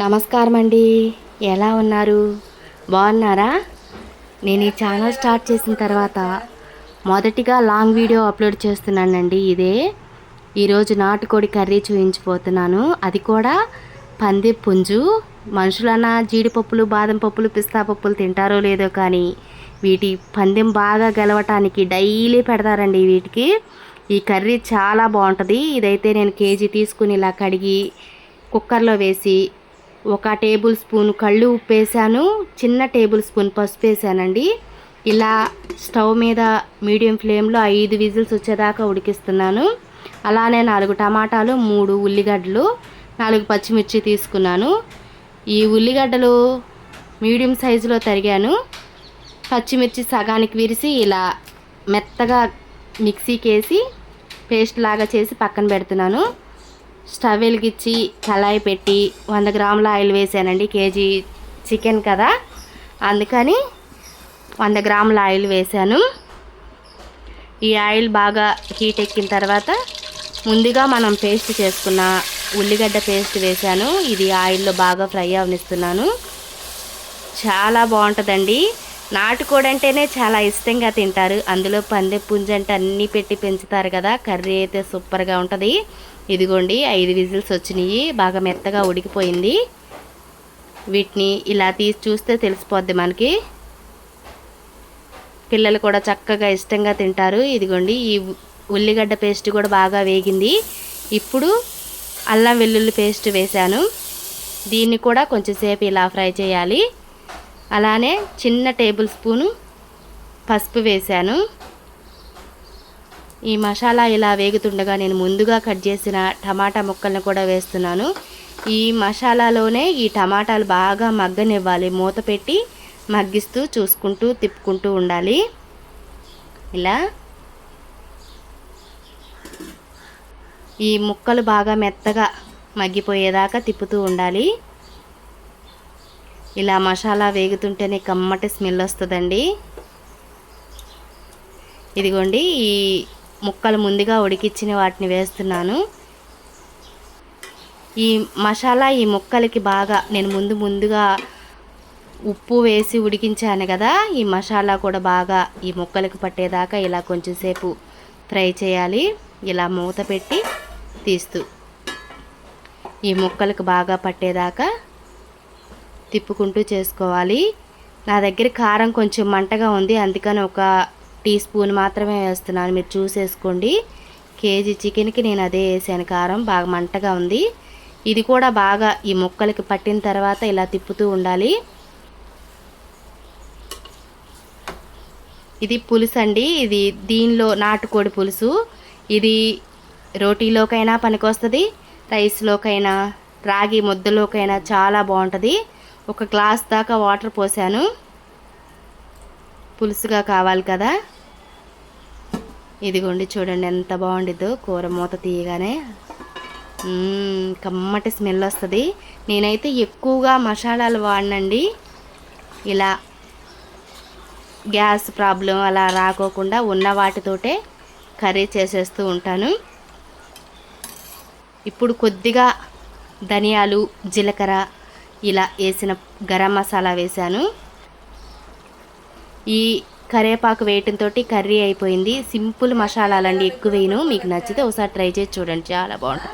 నమస్కారం అండి ఎలా ఉన్నారు? బాగున్నారా? నేను ఈ ఛానల్ స్టార్ట్ చేసిన తర్వాత మొదటిగా లాంగ్ వీడియో అప్లోడ్ చేస్తున్నానండి ఇదే. ఈరోజు నాటుకోడి కర్రీ చూపించిపోతున్నాను అది కూడా పంది పుంజు. మనుషులన్నా జీడిపప్పులు బాదం పప్పులు పిస్తా పప్పులు తింటారో లేదో కానీ వీటి పందెం బాగా గెలవటానికి డైలీ పెడతారండి వీటికి. ఈ కర్రీ చాలా బాగుంటుంది. ఇదైతే నేను కేజీ తీసుకుని ఇలా కడిగి కుక్కర్లో వేసి ఒక టేబుల్ స్పూన్ కళ్ళు ఉప్పు వేసాను చిన్న టేబుల్ స్పూన్ పసుపు వేసానండి. ఇలా స్టవ్ మీద మీడియం ఫ్లేమ్లో ఐదు విజిల్స్ వచ్చేదాకా ఉడికిస్తున్నాను. అలానే నాలుగు టమాటాలు మూడు ఉల్లిగడ్డలు నాలుగు పచ్చిమిర్చి తీసుకున్నాను. ఈ ఉల్లిగడ్డలు మీడియం సైజులో తరిగాను. పచ్చిమిర్చి సగానికి విరిసి ఇలా మెత్తగా మిక్సీకి వేసి పేస్ట్ లాగా చేసి పక్కన పెడుతున్నాను. స్టవ్ వెలిగించి కళాయి పెట్టి వంద గ్రాముల ఆయిల్ వేసానండి కేజీ చికెన్ కదా. అందుకని వంద గ్రాముల ఆయిల్ వేసాను. ఈ ఆయిల్ బాగా హీట్ ఎక్కిన తర్వాత ముందుగా మనం పేస్ట్ చేసుకున్న ఉల్లిగడ్డ పేస్ట్ వేసాను. ఇది ఆయిల్లో బాగా ఫ్రై అవనిస్తున్నాను. చాలా బాగుంటుందండి. నాటుకోడి అంటేనే చాలా ఇష్టంగా తింటారు. అందులో పందె పుంజంటే అన్నీ పెట్టి పెంచుతారు కదా. కర్రీ అయితే సూపర్గా ఉంటుంది. ఇదిగోండి ఐదు విజిల్స్ వచ్చినాయి. బాగా మెత్తగా ఉడికిపోయింది. వీటిని ఇలా తీసి చూస్తే తెలిసిపోద్ది మనకి. పిల్లలు కూడా చక్కగా ఇష్టంగా తింటారు. ఇదిగోండి ఈ ఉల్లిగడ్డ పేస్ట్ కూడా బాగా వేగింది. ఇప్పుడు అల్లం వెల్లుల్లి పేస్ట్ వేశాను. దీన్ని కూడా కొంచెంసేపు ఇలా ఫ్రై చేయాలి. అలానే చిన్న టేబుల్ స్పూను పసుపు వేశాను. ఈ మసాలా ఇలా వేగుతుండగా నేను ముందుగా కట్ చేసిన టమాటా ముక్కలను కూడా వేస్తున్నాను. ఈ మసాలాలోనే ఈ టమాటాలు బాగా మగ్గనివ్వాలి. మూత పెట్టి మగ్గిస్తూ చూసుకుంటూ తిప్పుకుంటూ ఉండాలి. ఇలా. ఈ ముక్కలు బాగా మెత్తగా మగ్గిపోయేదాకా తిప్పుతూ ఉండాలి. ఇలా మసాలా వేగుతుంటేనే కమ్మటి స్మెల్ వస్తుందండి. ఇదిగోండి ఈ ముక్కలు ముందుగా ఉడికిచ్చిన వాటిని వేస్తున్నాను. ఈ మసాలా ఈ ముక్కలకి బాగా నేను ముందు ముందుగా ఉప్పు వేసి ఉడికించాను కదా ఈ మసాలా కూడా బాగా ఈ ముక్కలకు పట్టేదాకా ఇలా కొంచెం సేపు ఫ్రై చేయాలి. ఇలా మూత పెట్టి తీస్తూ ఈ ముక్కలకు బాగా పట్టేదాకా తిప్పుకుంటూ చేసుకోవాలి. నా దగ్గర కారం కొంచెం మంటగా ఉంది. అందుకని ఒక టీ స్పూన్ మాత్రమే వేస్తున్నాను. మీరు చూసేసుకోండి. కేజీ చికెన్కి నేను అదే వేసాను. కారం బాగా మంటగా ఉంది. ఇది కూడా బాగా ఈ ముక్కలకి పట్టిన తర్వాత ఇలా తిప్పుతూ ఉండాలి. ఇది పులుసు అండి. ఇది దీనిలో నాటుకోడి పులుసు. ఇది రోటీలోకైనా పనికొస్తుంది. రైస్లోకైనా రాగి ముద్దలోకైనా చాలా బాగుంటుంది. ఒక గ్లాస్ దాకా వాటర్ పోసాను. పులుసుగా కావాలి కదా. ఇదిగోండి చూడండి ఎంత బాగుండిద్దో కూర మూత తీయగానే. కమ్మటి స్మెల్ వస్తుంది. నేనైతే ఎక్కువగా మసాలాలు వాడినండి. ఇలా గ్యాస్ ప్రాబ్లం అలా రాకోకుండా ఉన్న వాటితోటే కర్రీ చేసేస్తూ ఉంటాను. ఇప్పుడు కొద్దిగా ధనియాలు జీలకర్ర ఇలా వేసిన గరం మసాలా వేశాను. ఈ కరేపాకు వేయటంతో కర్రీ అయిపోయింది. సింపుల్ మసాలాలండి ఎక్కువ వేయను. మీకు నచ్చితే ఒకసారి ట్రై చేసి చూడండి. చాలా బాగుంటుంది.